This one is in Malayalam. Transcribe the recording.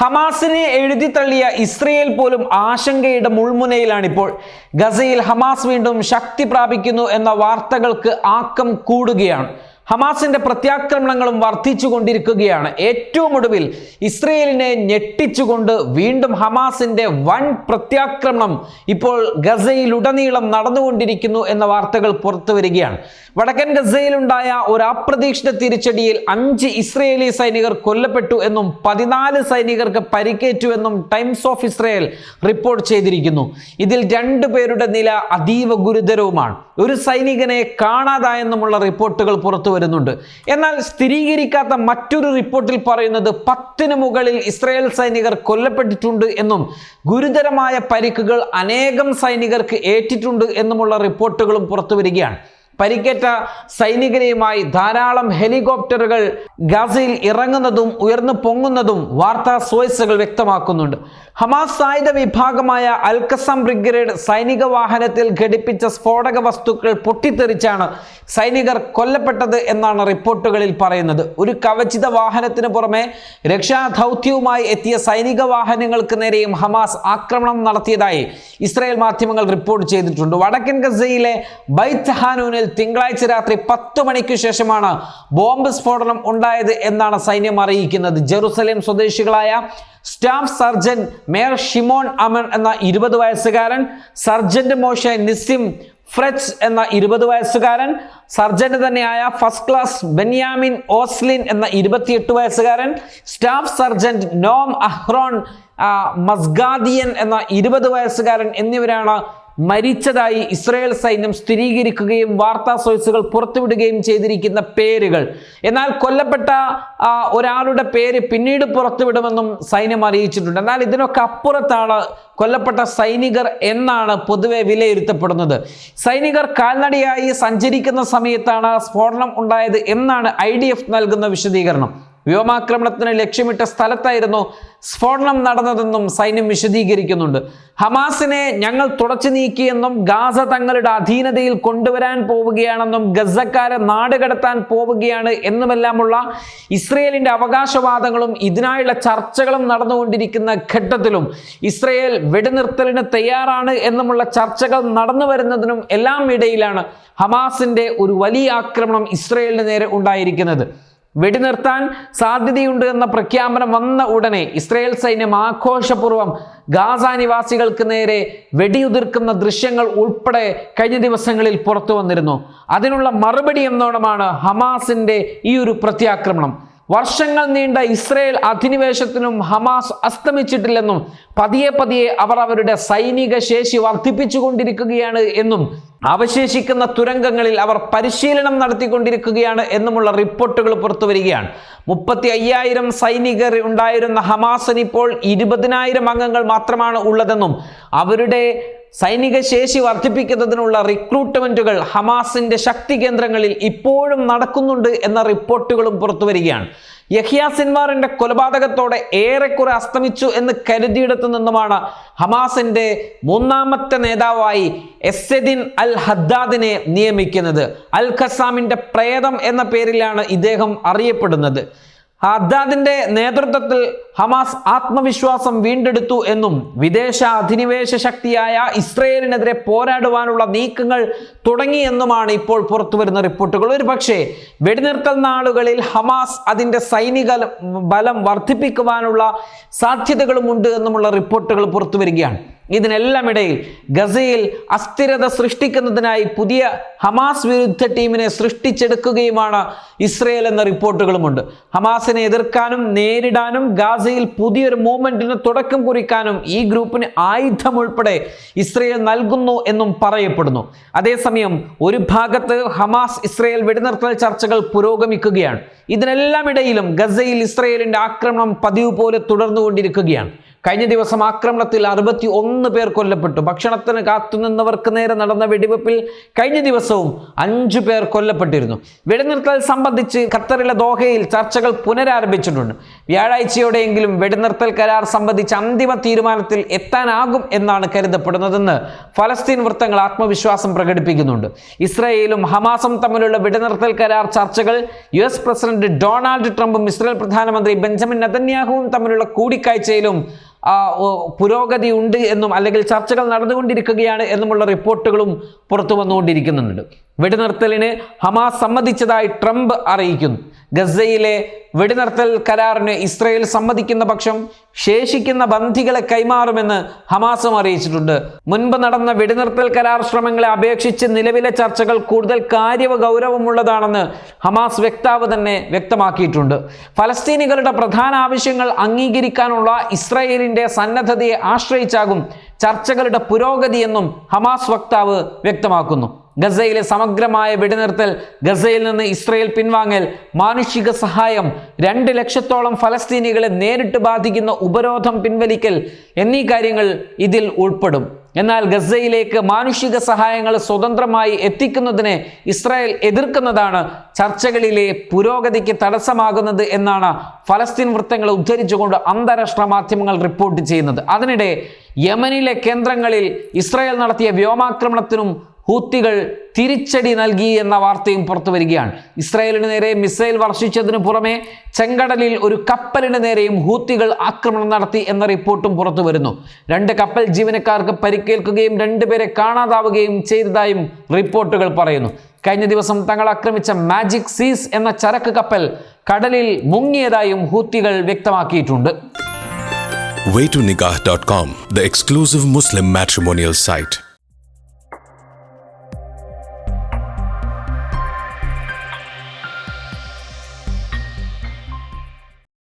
ഹമാസിനെ എഴുതി തള്ളിയ ഇസ്രയേൽ പോലും ആശങ്കയുടെ മുൾമുനയിലാണിപ്പോൾ. ഗസയിൽ ഹമാസ് വീണ്ടും ശക്തി പ്രാപിക്കുന്നു എന്ന വാർത്തകൾക്ക് ആക്കം കൂടുകയാണ്. ഹമാസിന്റെ പ്രത്യാക്രമണങ്ങളും വർദ്ധിച്ചു കൊണ്ടിരിക്കുകയാണ് ഏറ്റവും ഒടുവിൽ ഇസ്രയേലിനെ ഞെട്ടിച്ചുകൊണ്ട് വീണ്ടും ഹമാസിന്റെ വൻ പ്രത്യാക്രമണം ഇപ്പോൾ ഗസയിലുടനീളം നടന്നുകൊണ്ടിരിക്കുന്നു എന്ന വാർത്തകൾ പുറത്തു വരികയാണ് വടക്കൻ ഗസയിലുണ്ടായ ഒരു അപ്രതീക്ഷിത തിരിച്ചടിയിൽ അഞ്ച് ഇസ്രയേലി സൈനികർ കൊല്ലപ്പെട്ടു എന്നും പതിനാല് സൈനികർക്ക് പരിക്കേറ്റു എന്നും ടൈംസ് ഓഫ് ഇസ്രയേൽ റിപ്പോർട്ട് ചെയ്തിരിക്കുന്നു. ഇതിൽ രണ്ടു പേരുടെ നില അതീവ ഗുരുതരവുമാണ്. ഒരു സൈനികനെ കാണാതായെന്നുമുള്ള റിപ്പോർട്ടുകൾ പുറത്തു വരുന്നുണ്ട്. എന്നാൽ സ്ഥിരീകരിക്കാത്ത മറ്റൊരു റിപ്പോർട്ടിൽ പറയുന്നത് പത്തിന് മുകളിൽ ഇസ്രയേൽ സൈനികർ കൊല്ലപ്പെട്ടിട്ടുണ്ട് എന്നും ഗുരുതരമായ പരിക്കുകൾ അനേകം സൈനികർക്ക് ഏറ്റിട്ടുണ്ട് എന്നുമുള്ള റിപ്പോർട്ടുകളും പുറത്തു വരികയാണ്. പരിക്കേറ്റ സൈനികരെയുമായി ധാരാളം ഹെലികോപ്റ്ററുകൾ ഗാസയിൽ ഇറങ്ങുന്നതും ഉയർന്നു പൊങ്ങുന്നതും വാർത്താ സോഴ്സുകൾ വ്യക്തമാക്കുന്നുണ്ട്. ഹമാസ് സായുധ വിഭാഗമായ അൽക്കസം ബ്രിഗേഡ് സൈനിക വാഹനത്തിൽ ഘടിപ്പിച്ച സ്ഫോടക വസ്തുക്കൾ പൊട്ടിത്തെറിച്ചാണ് സൈനികർ കൊല്ലപ്പെട്ടത് എന്നാണ് റിപ്പോർട്ടുകളിൽ പറയുന്നത്. ഒരു കവചിത വാഹനത്തിന് പുറമെ രക്ഷാദൗത്യവുമായി എത്തിയ സൈനിക വാഹനങ്ങൾക്ക് നേരെയും ഹമാസ് ആക്രമണം നടത്തിയതായി ഇസ്രായേൽ മാധ്യമങ്ങൾ റിപ്പോർട്ട് ചെയ്തിട്ടുണ്ട്. വടക്കൻ ഗസയിലെ ബൈത്ത് ഹാനൂനിൽ തിങ്കളാഴ്ച രാത്രി പത്ത് മണിക്ക് ശേഷമാണ് ബോംബ് സ്ഫോടനം ഉണ്ടായത് എന്നാണ് സൈന്യം അറിയിക്കുന്നത്. ജെറുസലേം സ്വദേശികളായ staff sergeant Meir Shimon Aman എന്ന ഇരുപത് വയസ്സുകാരൻ സർജന്റ് മോശ നിസിം ഫ്രെച്ച് എന്ന ഇരുപത് വയസ്സുകാരൻ സർജന്റ് തന്നെയായ ഫസ്റ്റ് ക്ലാസ് ബെന്യാമിൻ ഓസ്ലിൻ എന്ന ഇരുപത്തിയെട്ട് വയസ്സുകാരൻ സ്റ്റാഫ് സർജന്റ് നോം അഹ്റോൺ മസ്ഗാദിയൻ എന്ന ഇരുപത് വയസ്സുകാരൻ എന്നിവരാണ് മരിച്ചതായി ഇസ്രായേൽ സൈന്യം സ്ഥിരീകരിക്കുകയും വാർത്താ സോഴ്സുകൾ പുറത്തുവിടുകയും ചെയ്തിരിക്കുന്ന പേരുകൾ. എന്നാൽ കൊല്ലപ്പെട്ട ഒരാളുടെ പേര് പിന്നീട് പുറത്തുവിടുമെന്നും സൈന്യം അറിയിച്ചിട്ടുണ്ട്. എന്നാൽ ഇതിനൊക്കെ അപ്പുറത്താണ് കൊല്ലപ്പെട്ട സൈനികർ എന്നാണ് പൊതുവെ വിലയിരുത്തപ്പെടുന്നത്. സൈനികർ കാൽനടയായി സഞ്ചരിക്കുന്ന സമയത്താണ് സ്ഫോടനം ഉണ്ടായത് എന്നാണ് ഐ നൽകുന്ന വിശദീകരണം. വ്യോമാക്രമണത്തിന് ലക്ഷ്യമിട്ട സ്ഥലത്തായിരുന്നു സ്ഫോടനം നടന്നതെന്നും സൈന്യം വിശദീകരിക്കുന്നുണ്ട്. ഹമാസിനെ ഞങ്ങൾ തുടച്ചു നീക്കിയെന്നും ഗാസ തങ്ങളുടെ അധീനതയിൽ കൊണ്ടുവരാൻ പോവുകയാണെന്നും ഗസക്കാരെ നാടുകടത്താൻ പോവുകയാണ് എന്നുമെല്ലാമുള്ള ഇസ്രയേലിന്റെ അവകാശവാദങ്ങളും ഇതിനായുള്ള ചർച്ചകളും നടന്നുകൊണ്ടിരിക്കുന്ന ഘട്ടത്തിലും ഇസ്രയേൽ വെടിനിർത്തലിന് തയ്യാറാണ് എന്നുമുള്ള ചർച്ചകൾ നടന്നു വരുന്നതിനും എല്ലാം ഇടയിലാണ് ഹമാസിന്റെ ഒരു വലിയ ആക്രമണം ഇസ്രയേലിന് നേരെ ഉണ്ടായിരിക്കുന്നത്. വെടിനിർത്താൻ സാധ്യതയുണ്ട് എന്ന പ്രഖ്യാപനം വന്ന ഉടനെ ഇസ്രയേൽ സൈന്യം ആഘോഷപൂർവം ഗാസ നിവാസികൾക്ക് നേരെ വെടിയുതിർക്കുന്ന ദൃശ്യങ്ങൾ ഉൾപ്പെടെ കഴിഞ്ഞ ദിവസങ്ങളിൽ പുറത്തു വന്നിരുന്നു. അതിനുള്ള മറുപടി എന്നോണമാണ് ഹമാസിന്റെ ഈ ഒരു പ്രത്യാക്രമണം. വർഷങ്ങൾ നീണ്ട ഇസ്രയേൽ അധിനിവേശത്തിനും ഹമാസ് അസ്തമിച്ചിട്ടില്ലെന്നും പതിയെ പതിയെ അവർ അവരുടെ സൈനിക ശേഷി വർദ്ധിപ്പിച്ചുകൊണ്ടിരിക്കുകയാണ് എന്നും അവശേഷിക്കുന്ന തുരങ്കങ്ങളിൽ അവർ പരിശീലനം നടത്തിക്കൊണ്ടിരിക്കുകയാണ് എന്നുമുള്ള റിപ്പോർട്ടുകൾ പുറത്തു വരികയാണ്. മുപ്പത്തി അയ്യായിരം സൈനികർ ഉണ്ടായിരുന്ന ഹമാസിന് ഇപ്പോൾ ഇരുപതിനായിരം അംഗങ്ങൾ മാത്രമാണ് ഉള്ളതെന്നും അവരുടെ സൈനിക ശേഷി വർദ്ധിപ്പിക്കുന്നതിനുള്ള റിക്രൂട്ട്മെന്റുകൾ ഹമാസിന്റെ ശക്തി കേന്ദ്രങ്ങളിൽ ഇപ്പോഴും നടക്കുന്നുണ്ട് എന്ന റിപ്പോർട്ടുകളും പുറത്തു വരികയാണ്. യഹ്യ സിൻവാറിന്റെ കൊലപാതകത്തോടെ ഏറെക്കുറെ അസ്തമിച്ചു എന്ന് കരുതിയിടത്തു നിന്നുമാണ് ഹമാസിന്റെ മൂന്നാമത്തെ നേതാവായി എസ്സെദിൻ അൽ ഹദ്ദാദിനെ നിയമിക്കുന്നത്. അൽ ഖസാമിന്റെ പ്രേതം എന്ന പേരിലാണ് ഇദ്ദേഹം അറിയപ്പെടുന്നത്. ഹദ്ദാദിന്റെ നേതൃത്വത്തിൽ ഹമാസ് ആത്മവിശ്വാസം വീണ്ടെടുത്തു എന്നും വിദേശ അധിനിവേശ ശക്തിയായ ഇസ്രയേലിനെതിരെ പോരാടുവാനുള്ള നീക്കങ്ങൾ തുടങ്ങിയെന്നുമാണ് ഇപ്പോൾ പുറത്തുവരുന്ന റിപ്പോർട്ടുകൾ. ഒരു പക്ഷേ വെടിനിർത്തൽ നാളുകളിൽ ഹമാസ് അതിന്റെ സൈനിക ബലം വർദ്ധിപ്പിക്കുവാനുള്ള സാധ്യതകളുമുണ്ട് എന്നുമുള്ള റിപ്പോർട്ടുകൾ പുറത്തു വരികയാണ് ഇതിനെല്ലാം ഇടയിൽ ഗസയിൽ അസ്ഥിരത സൃഷ്ടിക്കുന്നതിനായി പുതിയ ഹമാസ് വിരുദ്ധ ടീമിനെ സൃഷ്ടിച്ചെടുക്കുകയുമാണ് ഇസ്രയേൽ എന്ന റിപ്പോർട്ടുകളുമുണ്ട്. ഹമാസിനെ എതിർക്കാനും നേരിടാനും ഗാസയിൽ പുതിയൊരു മൂവ്മെന്റിന് തുടക്കം കുറിക്കാനും ഈ ഗ്രൂപ്പിന് ആയുധം ഉൾപ്പെടെ ഇസ്രയേൽ നൽകുന്നു എന്നും പറയപ്പെടുന്നു. അതേസമയം ഒരു ഭാഗത്ത് ഹമാസ് ഇസ്രയേൽ വെടിനിർത്തൽ ചർച്ചകൾ പുരോഗമിക്കുകയാണ്. ഇതിനെല്ലാം ഇടയിലും ഗസയിൽ ഇസ്രയേലിന്റെ ആക്രമണം പതിവ് പോലെ തുടർന്നുകൊണ്ടിരിക്കുകയാണ്. കഴിഞ്ഞ ദിവസം ആക്രമണത്തിൽ അറുപത്തി ഒന്ന് പേർ കൊല്ലപ്പെട്ടു. ഭക്ഷണത്തിന് കാത്തുനിന്നവർക്ക് നേരെ നടന്ന വെടിവെപ്പിൽ കഴിഞ്ഞ ദിവസവും അഞ്ചു പേർ കൊല്ലപ്പെട്ടിരുന്നു. വെടിനിർത്തൽ സംബന്ധിച്ച് ഖത്തറിലെ ദോഹയിൽ ചർച്ചകൾ പുനരാരംഭിച്ചിട്ടുണ്ട്. വ്യാഴാഴ്ചയോടെയെങ്കിലും വെടിനിർത്തൽ കരാർ സംബന്ധിച്ച് അന്തിമ തീരുമാനത്തിൽ എത്താനാകും എന്നാണ് കരുതപ്പെടുന്നതെന്ന് ഫലസ്തീൻ വൃത്തങ്ങൾ ആത്മവിശ്വാസം പ്രകടിപ്പിക്കുന്നുണ്ട്. ഇസ്രയേലും ഹമാസും തമ്മിലുള്ള വെടിനിർത്തൽ കരാർ ചർച്ചകൾ യു എസ് പ്രസിഡന്റ് ഡൊണാൾഡ് ട്രംപും ഇസ്രയേൽ പ്രധാനമന്ത്രി ബെഞ്ചമിൻ നെതന്യാഹുവും തമ്മിലുള്ള കൂടിക്കാഴ്ചയിലും പുരോഗതി ഉണ്ട് എന്നും അല്ലെങ്കിൽ ചർച്ചകൾ നടന്നുകൊണ്ടിരിക്കുകയാണ് എന്നുമുള്ള റിപ്പോർട്ടുകളും പുറത്തു വന്നുകൊണ്ടിരിക്കുന്നുണ്ട്. വെടിനിർത്തലിന് ഹമാസ് സമ്മതിച്ചതായി ട്രംപ് അറിയിക്കുന്നു. ഗസയിലെ വെടിനിർത്തൽ കരാറിന് ഇസ്രയേൽ സമ്മതിക്കുന്ന പക്ഷം ശേഷിക്കുന്ന ബന്ധികളെ കൈമാറുമെന്ന് ഹമാസും അറിയിച്ചിട്ടുണ്ട്. മുൻപ് നടന്ന വെടിനിർത്തൽ കരാർ ശ്രമങ്ങളെ അപേക്ഷിച്ച് നിലവിലെ ചർച്ചകൾ കൂടുതൽ കാര്യവ ഗൗരവമുള്ളതാണെന്ന് ഹമാസ് വ്യക്താവ് തന്നെ വ്യക്തമാക്കിയിട്ടുണ്ട്. ഫലസ്തീനികളുടെ പ്രധാന ആവശ്യങ്ങൾ അംഗീകരിക്കാനുള്ള ഇസ്രായേലിന്റെ സന്നദ്ധതയെ ആശ്രയിച്ചാകും ചർച്ചകളുടെ പുരോഗതിയെന്നും ഹമാസ് വക്താവ് വ്യക്തമാക്കുന്നു. ഗസയിലെ സമഗ്രമായ വെടിനിർത്തൽ ഗസയിൽ നിന്ന് ഇസ്രയേൽ പിൻവാങ്ങൽ മാനുഷിക സഹായം രണ്ട് ലക്ഷത്തോളം ഫലസ്തീനികളെ നേരിട്ട് ബാധിക്കുന്ന ഉപരോധം പിൻവലിക്കൽ എന്നീ കാര്യങ്ങൾ ഇതിൽ ഉൾപ്പെടും. എന്നാൽ ഗസയിലേക്ക് മാനുഷിക സഹായങ്ങൾ സ്വതന്ത്രമായി എത്തിക്കുന്നതിനെ ഇസ്രായേൽ എതിർക്കുന്നതാണ് ചർച്ചകളിലെ പുരോഗതിക്ക് തടസ്സമാകുന്നത് എന്നാണ് ഫലസ്തീൻ വൃത്തങ്ങളെ ഉദ്ധരിച്ചുകൊണ്ട് അന്താരാഷ്ട്ര മാധ്യമങ്ങൾ റിപ്പോർട്ട് ചെയ്യുന്നത്. അതിനിടെ യമനിലെ കേന്ദ്രങ്ങളിൽ ഇസ്രായേൽ നടത്തിയ വ്യോമാക്രമണത്തിനും ഹൂത്തികൾ തിരിച്ചടി നൽകി എന്ന വാർത്തയും പുറത്തു വരികയാണ്. ഇസ്രായേലിന് നേരെ മിസൈൽ വർഷിച്ചതിനു പുറമെ ചെങ്കടലിൽ ഒരു കപ്പലിന് നേരെയും ഹൂത്തികൾ ആക്രമണം നടത്തി എന്ന റിപ്പോർട്ടും പുറത്തു വരുന്നു. രണ്ട് കപ്പൽ ജീവനക്കാർക്ക് പരിക്കേൽക്കുകയും രണ്ടുപേരെ കാണാതാവുകയും ചെയ്തതായും റിപ്പോർട്ടുകൾ പറയുന്നു. കഴിഞ്ഞ ദിവസം തങ്ങൾ ആക്രമിച്ച മാജിക് സീസ് എന്ന ചരക്ക് കപ്പൽ കടലിൽ മുങ്ങിയതായും ഹൂത്തികൾ വ്യക്തമാക്കിയിട്ടുണ്ട്. Way to nikah.com the exclusive Muslim matrimonial site.